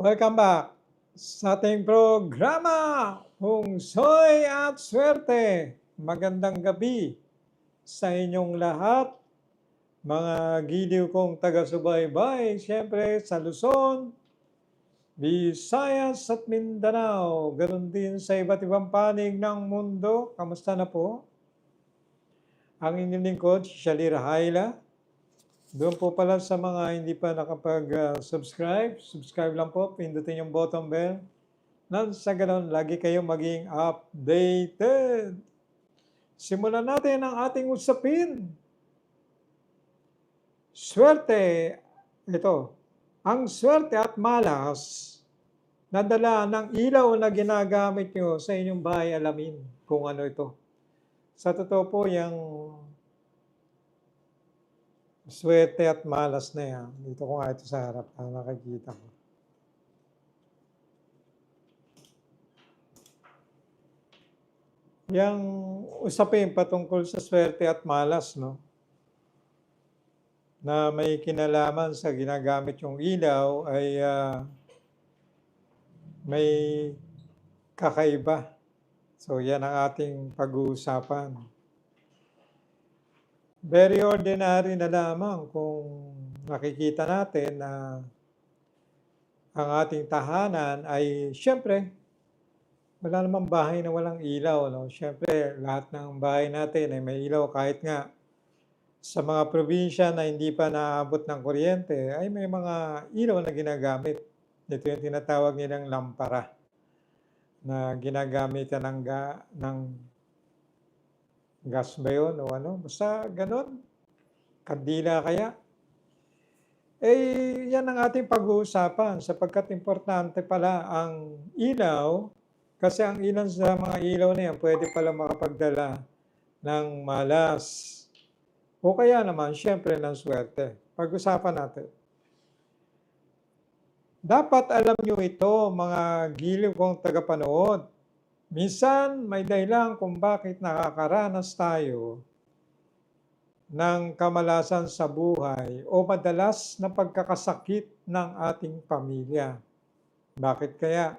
Welcome back sa ating programa, Hungsoy at Swerte. Magandang gabi sa inyong lahat, mga giliw kong taga-subaybay, siyempre sa Luzon, Visayas at Mindanao, ganoon din sa iba't ibang panig ng mundo. Kamusta na po? Ang inyong lingkod, si Shalira Haila. Doon po pala sa mga hindi pa nakapag-subscribe, subscribe lang po, pindutin yung button bell. Nang sa ganun, lagi kayong maging updated. Simulan natin ang ating usapin. Swerte, ito, ang swerte at malas na dala ng ilaw na ginagamit nyo sa inyong bahay, alamin kung ano ito. Sa totoo po, yung swerte at malas na yan. Dito ko nga ito sa harap, para nakikita ko. Yang usapin patungkol sa swerte at malas, no? Na may kinalaman sa ginagamit yung ilaw ay ah, may kakaiba. So yan ang ating pag-uusapan. Very ordinary na lamang kung nakikita natin na ang ating tahanan ay siyempre wala namang bahay na walang ilaw. No? Siyempre, lahat ng bahay natin ay may ilaw kahit nga sa mga probinsya na hindi pa naabot ng kuryente ay may mga ilaw na ginagamit. Ito yung tinatawag nilang lampara na ginagamit ng, ga, ng gas ba yun o ano. Basta ganon. Kandila kaya. Eh, yan ang ating pag-uusapan sapagkat importante pala ang ilaw kasi ang ilan sa mga ilaw na yan pwede pala makapagdala ng malas. O kaya naman, syempre, ng swerte. Pag-usapan natin. Dapat alam nyo ito, mga giliw kong tagapanood. Minsan, may dahilan kung bakit nakakaranas tayo ng kamalasan sa buhay o madalas na pagkakasakit ng ating pamilya. Bakit kaya?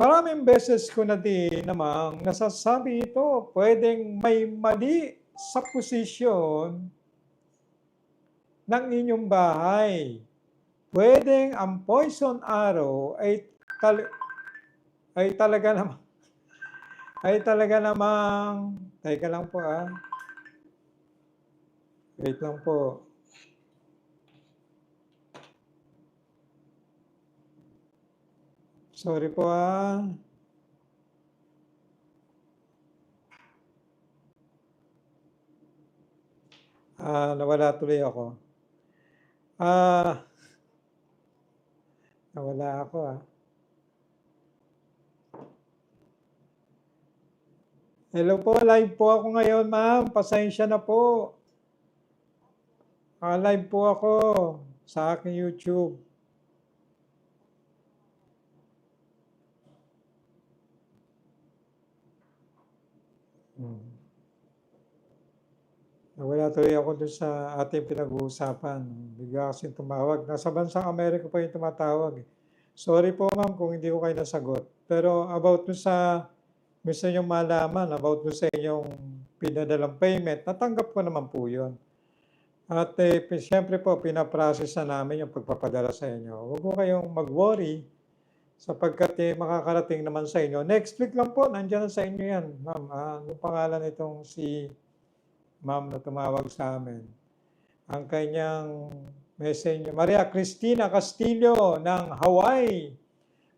Maraming beses ko na din namang nasasabi ito, pwedeng may mali sa posisyon ng inyong bahay. Pwedeng ang poison arrow ay, tal- ay talaga namang ay talaga namang teka lang po ah. Wait lang po. Sorry po ah. Ah, nawala tuloy ako. Ah, nawala ako ah. Hello po, live po ako ngayon ma'am. Pasensya na po. Ah, live po ako sa aking YouTube. Hmm. Nawala tuloy ako dun sa ating pinag-uusapan. Bigla kasi tumawag. Nasa bansang Amerika pa yung tumatawag. Sorry po ma'am kung hindi ko kayo nasagot. Pero about dun sa gusto nyo malaman, about dun sa inyong pinadalang payment, natanggap ko naman po yun. At eh, siyempre po, pinaprocess na namin yung pagpapadala sa inyo. Huwag po kayong mag-worry sapagkat eh, makakarating naman sa inyo. Next week lang po, nandiyan na sa inyo yan, ma'am. Anong pangalan nitong si ma'am na tumawag sa amin? Ang kanyang messenger, Maria Cristina Castillo ng Hawaii.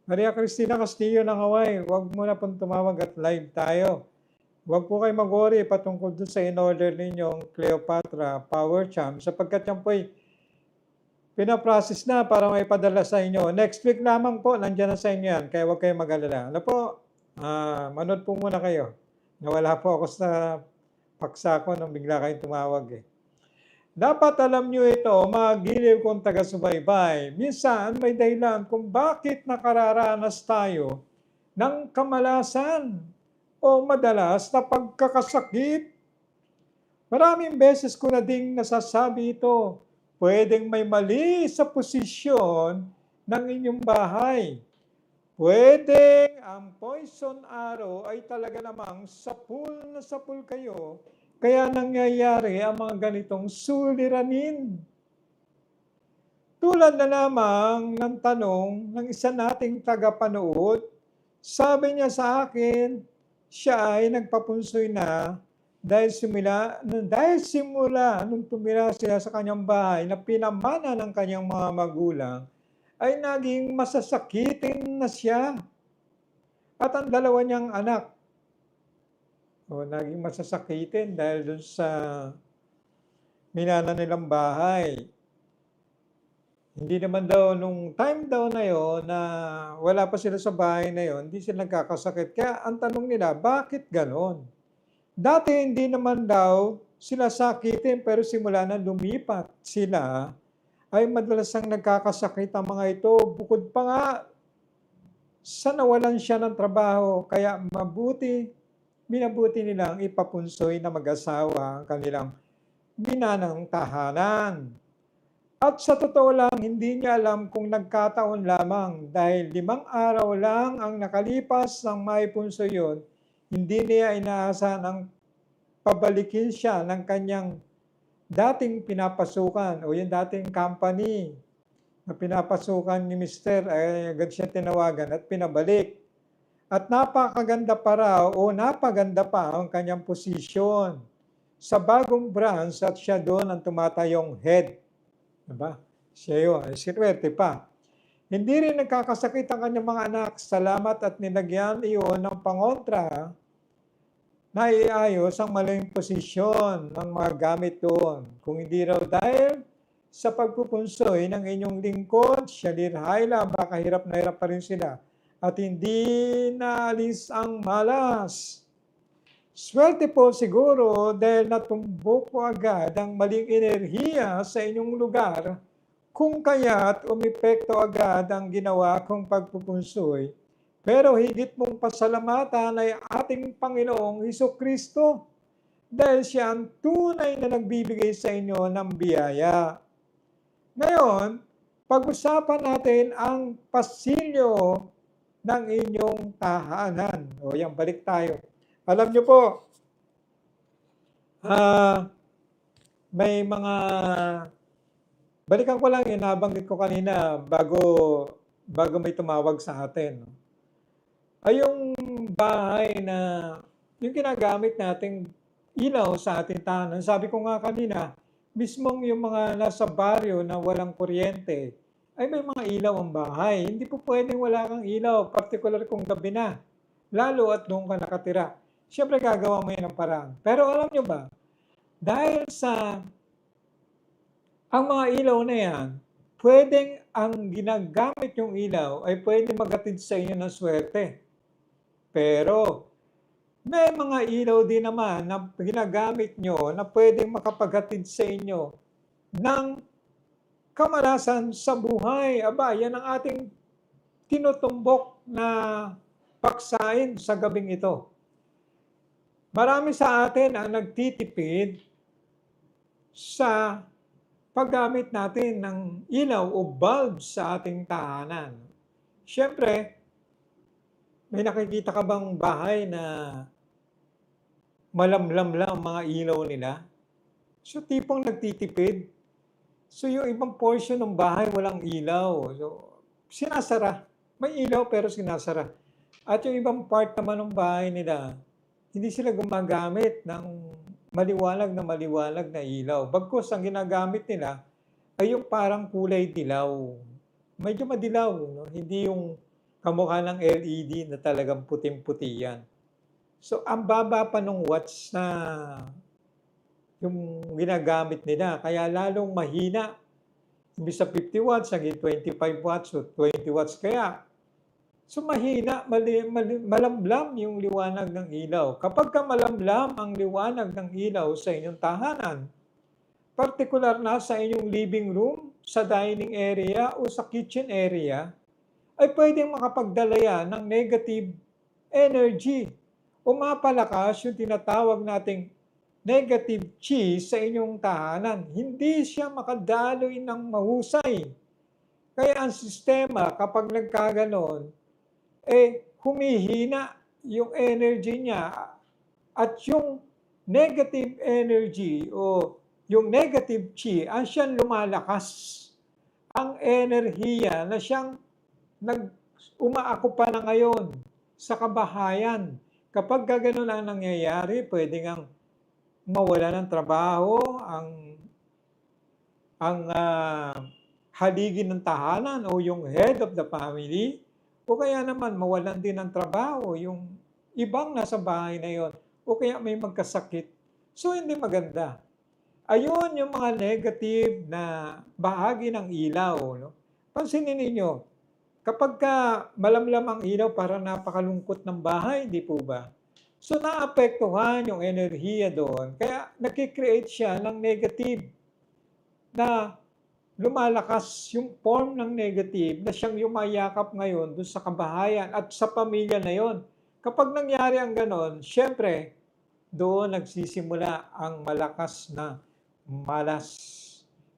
Maria Cristina Castillo ng Hawaii, huwag mo na pong tumawag at live tayo. Huwag po kayo mag-worry patungkol doon sa in-order ninyong Cleopatra Power Charm sapagkat yan po'y pinaprocess na para may padala sa inyo. Next week lamang po, nandiyan na sa inyo yan. Kaya huwag kayong mag-alala. Ano po? Ah, manood po muna kayo. Nawala po ako sa paksa ko nung bigla kayong tumawag eh. Dapat alam nyo ito, mga giliw kong taga-subaybay. Minsan may dahilan kung bakit nakararanas tayo ng kamalasan o madalas na pagkakasakit. Maraming beses ko na ding nasasabi ito, pwedeng may mali sa posisyon ng inyong bahay. Pwedeng ang poison arrow ay talaga namang sapul na sapul kayo, kaya nangyayari ang mga ganitong suliranin. Tulad na lamang ng tanong ng isa nating tagapanood, sabi niya sa akin, siya ay nagpapunsoy na dahil simula, dahil simula nung tumira sila sa kanyang bahay na pinamana ng kanyang mga magulang, ay naging masasakitin na siya. At ang dalawa niyang anak, o naging masasakitin dahil dun sa minana nilang bahay. Hindi naman daw, nung time daw na yon na wala pa sila sa bahay na yon, hindi sila nagkakasakit. Kaya ang tanong nila, bakit ganon? Dati hindi naman daw sila sakitin pero simula na lumipat sila, ay madalas ang nagkakasakit ang mga ito. Bukod pa nga sa nawalan siya ng trabaho, kaya mabuti, minabuti nilang ipapunsoy na mag-asawa ang kanilang binanang tahanan. At sa totoo lang, hindi niya alam kung nagkataon lamang dahil limang araw lang ang nakalipas ng may punso yun, hindi niya inaasahan ang pabalikin siya ng kanyang dating pinapasukan o yung dating company na pinapasukan ni Mr. ay agad siya tinawagan at pinabalik. At napakaganda pa raw o napaganda pa ang kanyang posisyon sa bagong branch at siya doon ang tumatayong head. Diba? Siya yun. Sirwerte pa. Hindi rin nagkakasakit ang kanyang mga anak. Salamat at nilagyan iyon ng pangontra na iayos ang maling posisyon ng mga gamit doon. Kung hindi raw dahil sa pagpupunsoy ng inyong lingkod, siya lirhayla, baka hirap na hirap pa rin sila. At hindi naalis ang malas. Swerte po siguro dahil natumbok po agad ang maling enerhiya sa inyong lugar kung kaya't umepekto agad ang ginawa kong pagpupunsoy. Pero higit mong pasalamatan ay ating Panginoong Heso Kristo dahil siya ang tunay na nagbibigay sa inyo ng biyaya. Ngayon, pag-usapan natin ang pasilyo ng inyong tahanan. O yan, balik tayo. Alam nyo po, ah, may mga, balikan ko lang yun, nabanggit ko kanina bago, bago may tumawag sa atin. Ay yung bahay na, yung ginagamit nating ilaw sa ating tahanan. Sabi ko nga kanina, mismong yung mga nasa baryo na walang kuryente, ay may mga ilaw ang bahay. Hindi po pwedeng wala kang ilaw, particular kung gabi na. Lalo at doon ka nakatira. Siyempre gagawa mo yan ng paraan. Pero alam nyo ba, dahil sa ang mga ilaw na yan, pwedeng ang ginagamit yung ilaw ay pwedeng magatid sa inyo ng swerte. Pero may mga ilaw din naman na ginagamit nyo na pwedeng makapaghatid sa inyo ng kamalasan sa buhay. Aba, yan ang ating tinutumbok na paksain sa gabing ito. Marami sa atin ang nagtitipid sa paggamit natin ng ilaw o bulb sa ating tahanan. Siyempre, may nakikita ka bang bahay na malamlam lang ang mga ilaw nila? So, tipong nagtitipid. So, yung ibang portion ng bahay walang ilaw. So, sinasara. May ilaw pero sinasara. At yung ibang part naman ng bahay nila, hindi sila gumagamit ng maliwanag na maliwanag na ilaw. Bagkus ang ginagamit nila ay yung parang kulay dilaw. Medyo madilaw, no? hindi yung kamukha ng LED na talagang puting-puti yan. So, ang baba pa nung watts na yung ginagamit nila. Kaya lalong mahina. Imbis sa 50 watts, naging 25 watts o 20 watts. Kaya, so mahina, mali, mali, malamlam yung liwanag ng ilaw. Kapag ka malamlam ang liwanag ng ilaw sa inyong tahanan, partikular na sa inyong living room, sa dining area o sa kitchen area, ay pwedeng makapagdala ng negative energy o mapalakas yung tinatawag nating negative chi sa inyong tahanan. Hindi siya makadaloy ng mahusay. Kaya ang sistema kapag nagkaganon, eh humihina yung energy niya at yung negative energy o yung negative chi, ang siyang lumalakas. Ang enerhiya na siyang nag umaakupa na ngayon sa kabahayan. Kapag gano'n ang nangyayari, pwede ngang mawala ng trabaho, ang ang uh, haligi ng tahanan o yung head of the family, o kaya naman mawalan din ng trabaho yung ibang nasa bahay na yon, o kaya may magkasakit. So hindi maganda. Ayun yung mga negative na bahagi ng ilaw. No? Pansinin ninyo, kapag ka malamlam ang ilaw, para napakalungkot ng bahay, di po ba? So naapektuhan yung enerhiya doon. Kaya nakikreate siya ng negative na lumalakas yung form ng negative na siyang yumayakap ngayon doon sa kabahayan at sa pamilya na yon. Kapag nangyari ang ganon, syempre, doon nagsisimula ang malakas na malas.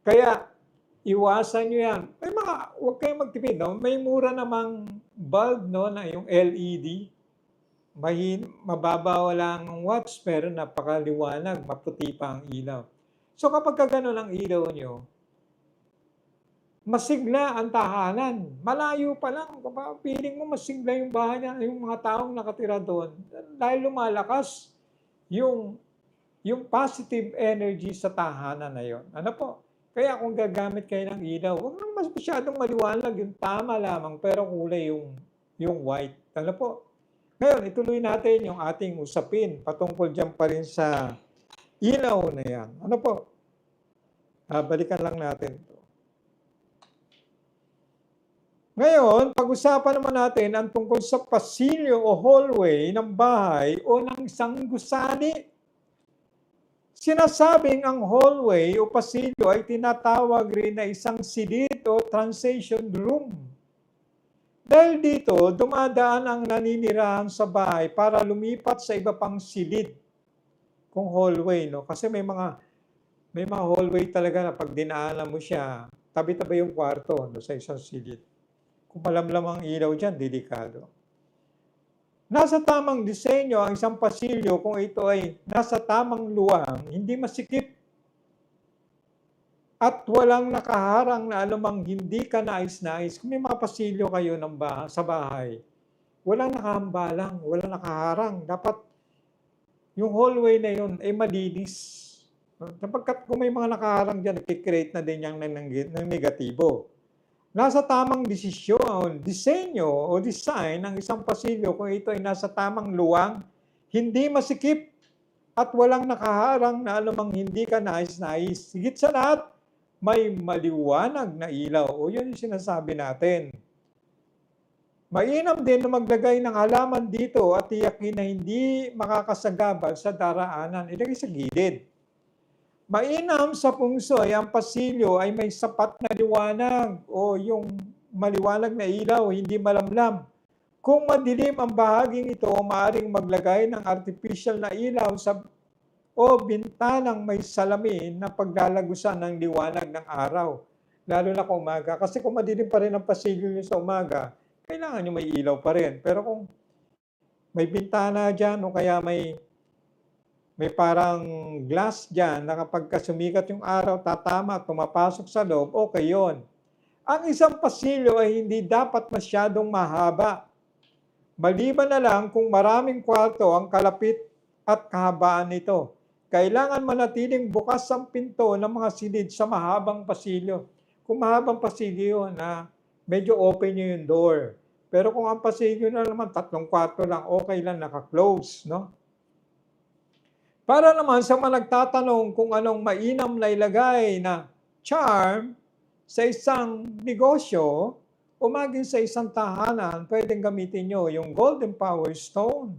Kaya, iwasan nyo yan. May mga, huwag kayong magtipid, no? May mura namang bulb, no, na yung LED. Mahin, mababa lang ang watts, pero napakaliwanag, maputi pa ang ilaw. So kapag ka ang ilaw nyo, masigla ang tahanan. Malayo pa lang, feeling mo masigla yung bahay niya, yung mga taong nakatira doon. Dahil lumalakas yung yung positive energy sa tahanan na yon. Ano po? Kaya kung gagamit kayo ng ilaw, huwag nang mas masyadong maliwanag, yung tama lamang, pero kulay yung, yung white. Ano po? Ngayon, ituloy natin yung ating usapin patungkol dyan pa rin sa ilaw na yan. Ano po? Ah, balikan lang natin to. Ngayon, pag-usapan naman natin ang tungkol sa pasilyo o hallway ng bahay o ng isang gusali Sinasabing ang hallway o pasilyo ay tinatawag rin na isang silid o transition room. Dahil dito, dumadaan ang naninirahan sa bahay para lumipat sa iba pang silid kung hallway. No? Kasi may mga may mga hallway talaga na pag dinaanan mo siya, tabi-tabi yung kwarto no, sa isang silid. Kung malamlam ang ilaw dyan, delikado. Nasa tamang disenyo ang isang pasilyo kung ito ay nasa tamang luwang, hindi masikip at walang nakaharang na alumang hindi ka nais-nais. Kung may mga pasilyo kayo ng bahay, sa bahay, walang nakahambalang, walang nakaharang. Dapat yung hallway na yun ay malinis. Kapag kung may mga nakaharang dyan, nag-create na din yung ng, negatibo nasa tamang desisyon, disenyo o design ng isang pasilyo kung ito ay nasa tamang luwang, hindi masikip at walang nakaharang na anumang hindi ka nais-nais. Higit sa lahat, may maliwanag na ilaw. O yun yung sinasabi natin. Mainam din na maglagay ng halaman dito at tiyakin na hindi makakasagabal sa daraanan. Ilagay sa gilid. Mainam sa pungsoy, ang pasilyo ay may sapat na liwanag o yung maliwanag na ilaw, hindi malamlam. Kung madilim ang bahaging ito, maaaring maglagay ng artificial na ilaw sa o bintanang may salamin na paglalagusan ng liwanag ng araw. Lalo na kung umaga. Kasi kung madilim pa rin ang pasilyo niyo sa umaga, kailangan nyo may ilaw pa rin. Pero kung may bintana dyan o kaya may may parang glass dyan na kapag sumikat yung araw, tatama, tumapasok sa loob, okay yon. Ang isang pasilyo ay hindi dapat masyadong mahaba. Maliban na lang kung maraming kwarto ang kalapit at kahabaan nito. Kailangan manatiling bukas ang pinto ng mga silid sa mahabang pasilyo. Kung mahabang pasilyo na medyo open nyo yung door. Pero kung ang pasilyo na naman tatlong kwarto lang, okay lang, naka-close, no? Para naman sa mga nagtatanong kung anong mainam na ilagay na charm sa isang negosyo o maging sa isang tahanan, pwedeng gamitin nyo yung Golden Power Stone.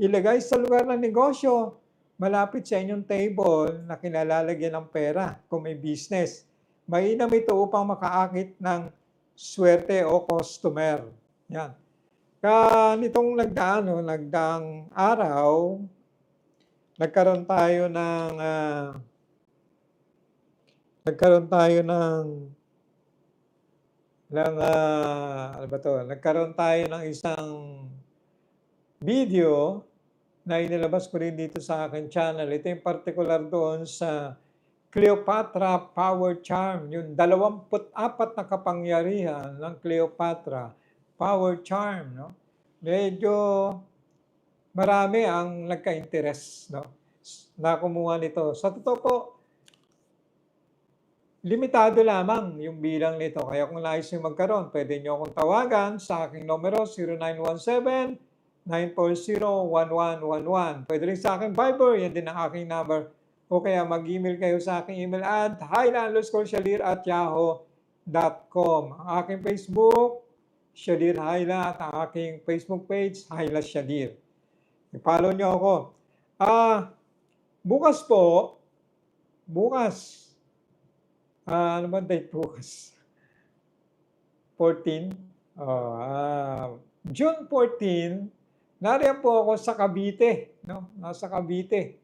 Ilagay sa lugar ng negosyo, malapit sa inyong table na kinalalagyan ng pera kung may business. Mainam ito upang makaakit ng swerte o customer. Yan. Ka nitong nagdaan, nagdaang araw, nagkaroon tayo ng uh, nagkaroon tayo ng ng, ah, ano ba 'to, nagkaroon tayo ng isang video na inilabas ko rin dito sa aking channel. Ito yung particular doon sa Cleopatra Power Charm, yung 24 na kapangyarihan ng Cleopatra Power Charm, no? Medyo marami ang nagka-interest, no? Na kumuha nito. Sa totoo po, limitado lamang yung bilang nito. Kaya kung nais nyo magkaroon, pwede nyo akong tawagan sa aking numero 0917-940-1111. Pwede rin sa aking Viber, yan din ang aking number. O kaya mag-email kayo sa aking email at highlandluscorshalir at yahoo.com. Ang aking Facebook, Shalir Hayla at ang aking Facebook page, Hayla Shalir. I-follow nyo ako. Ah, bukas po, bukas, ah, ano ba date bukas? 14? Oh, ah, June 14, nariyan po ako sa Cavite, no? Nasa Cavite.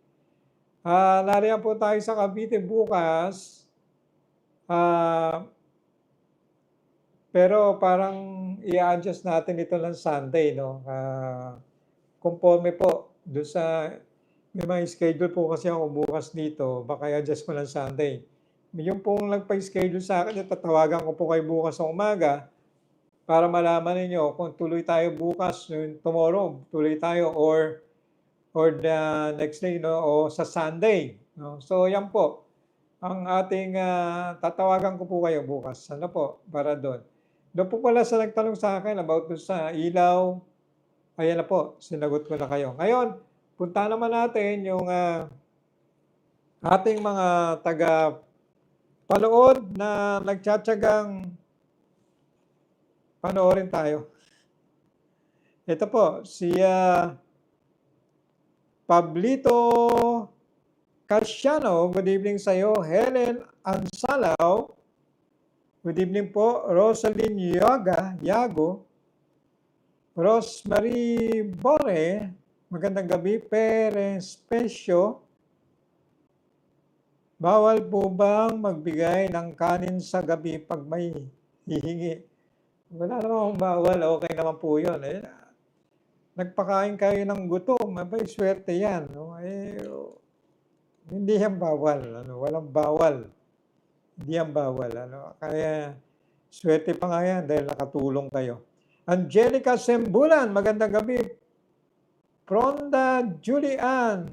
Ah, nariyan po tayo sa Cavite bukas. Ah, pero parang i-adjust natin ito ng Sunday, no? Ah, conforme po doon sa may mga schedule po kasi ako bukas dito, baka i-adjust ko ng Sunday. Yung pong nagpa-schedule sa akin, tatawagan ko po kayo bukas sa umaga para malaman ninyo kung tuloy tayo bukas, tomorrow, tuloy tayo or or the next day no o sa Sunday, no. So yan po ang ating ah, tatawagan ko po kayo bukas. Ano po para doon. Doon po pala sa nagtanong sa akin about sa ilaw. Ayan na po, sinagot ko na kayo. Ngayon, punta naman natin yung ah, ating mga taga panood na nagtsatsagang panoorin tayo. Ito po, si ah, Pablito Casiano, good evening sa iyo. Helen Ansalaw, good evening po. Rosalyn Yaga, Yago, Rosemary Bore, magandang gabi. Perez Pesio, bawal po bang magbigay ng kanin sa gabi pag may hihingi? Wala namang bawal, okay naman po yun. Eh, nagpakain kayo ng gutom, abay swerte yan. No? Eh, hindi yan bawal. Ano? Walang bawal. Hindi yan bawal. Ano? Kaya swerte pa nga yan dahil nakatulong kayo. Angelica Sembulan, magandang gabi. Pronda Julian,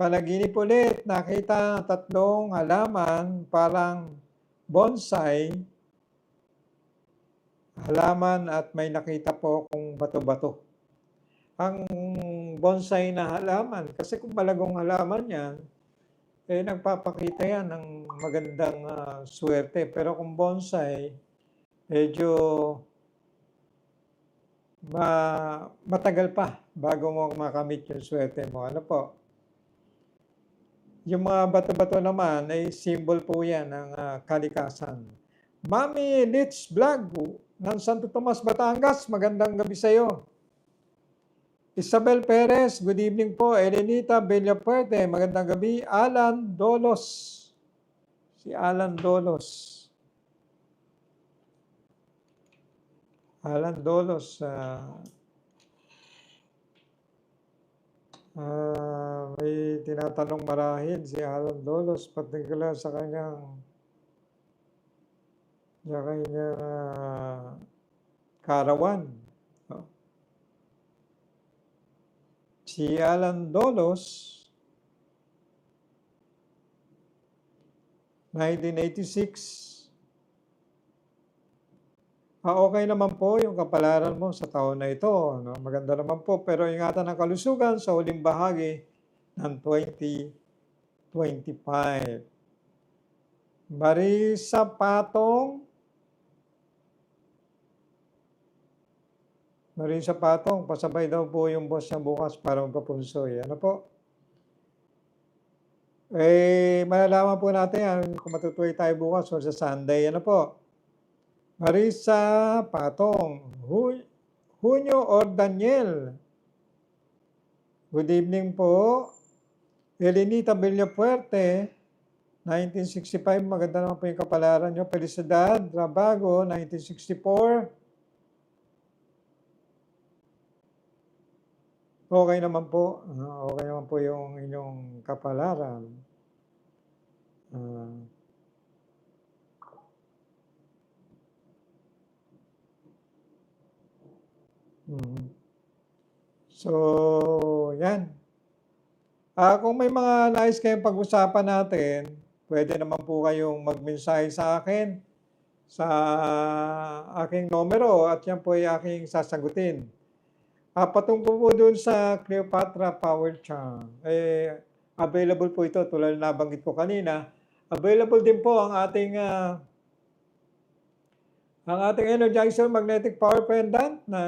panaginip ulit, nakita tatlong halaman, parang bonsai, halaman at may nakita po akong bato-bato. Ang bonsai na halaman, kasi kung malagong halaman yan, eh nagpapakita yan ng magandang ah, swerte. Pero kung bonsai, medyo ma matagal pa bago mo makamit yung swerte mo. Ano po? Yung mga bato-bato naman ay symbol po yan ng ah, kalikasan. Mami Litz Vlog ng Santo Tomas, Batangas, magandang gabi sa iyo. Isabel Perez, good evening po. Elenita Bellapuerte, magandang gabi. Alan Dolos. Si Alan Dolos. Alan Dolos. ah ah, may tinatanong marahil si Alan Dolos, particular sa kanyang sa kanyang ah, karawan. no? Si Alan Dolos, 1986, ah, okay naman po yung kapalaran mo sa taon na ito. No? Maganda naman po, pero ingatan ang kalusugan sa huling bahagi ng 2025. Marisa Patong, Marisa Patong, pasabay daw po yung boss niya bukas para magpapunsoy. Ano po? Eh, malalaman po natin yan kung matutuloy tayo bukas o sa Sunday. Ano po? Marisa Patong, Hu- Junio or Daniel. Good evening po. Elenita Villapuerte, 1965, maganda naman po yung kapalaran nyo. Felicidad, Trabago, 1964. Okay naman po. Ah, okay naman po yung inyong kapalaran. Ah. Mhm. So, yan. Ah, kung may mga nais kayong pag-usapan natin, pwede naman po kayong magmensahe sa akin sa aking numero at yan po ay aking sasagutin. Ah, patungkol po dun sa Cleopatra Power Charm, eh, available po ito tulad na nabanggit ko kanina. Available din po ang ating ah, ang ating Energizer Magnetic Power Pendant na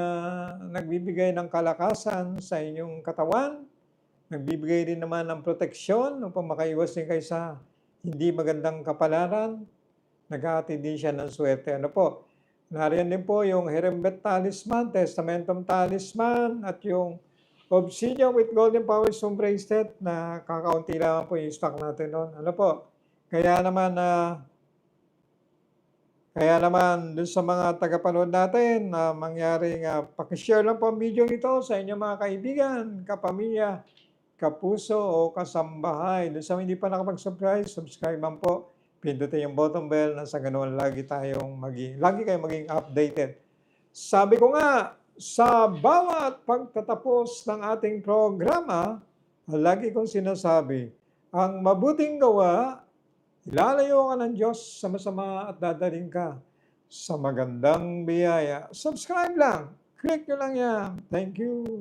nagbibigay ng kalakasan sa inyong katawan. Nagbibigay din naman ng proteksyon upang makaiwas din kayo sa hindi magandang kapalaran. Naghahatid din siya ng swerte. Ano po? Nariyan din po yung Herembet Talisman, Testamentum Talisman, at yung Obsidian with Golden Power Stone Bracelet na kakaunti lang po yung stock natin noon. Ano po? Kaya naman na kaya naman dun sa mga tagapanood natin na mangyaring uh, pakishare lang po ang video ito sa inyong mga kaibigan, kapamilya, kapuso o kasambahay. Dun sa hindi pa nakapag-subscribe, subscribe man po. Pindutin yung button bell na sa ganoon lagi tayong maging, lagi kayong maging updated. Sabi ko nga, sa bawat pagtatapos ng ating programa, lagi kong sinasabi, ang mabuting gawa, ilalayo ka ng Diyos sa masama at dadaling ka sa magandang biyaya. Subscribe lang. Click nyo lang yan. Thank you.